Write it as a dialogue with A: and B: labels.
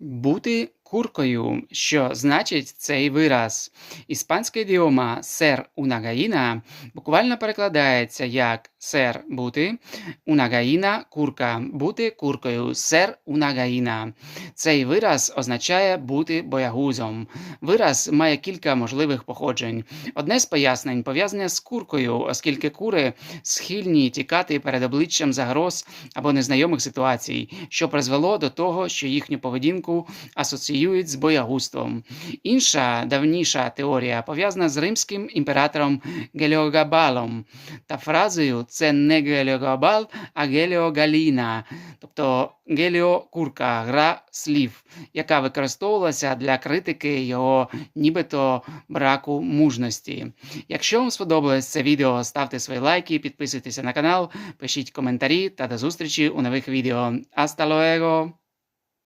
A: Бути куркою, що значить цей вираз. Іспанська ідіома «ser una gallina» буквально перекладається як «ser» – бути, «una gallina» – курка, бути куркою, «ser una gallina». Цей вираз означає бути боягузом. Вираз має кілька можливих походжень. Одне з пояснень пов'язане з куркою, оскільки кури схильні тікати перед обличчям загроз або незнайомих ситуацій, що призвело до того, що їхню поведінку асоціюють з боягузтвом. Інша давніша теорія пов'язана з римським імператором Геліогабалом та фразою це не Геліогабал, а Геліогаліна, тобто Геліо курка, гра слів, яка використовувалася для критики його нібито браку мужності. Якщо вам сподобалось це відео, ставте свої лайки, підписуйтеся на канал, пишіть коментарі та до зустрічі у нових відео. Hasta luego!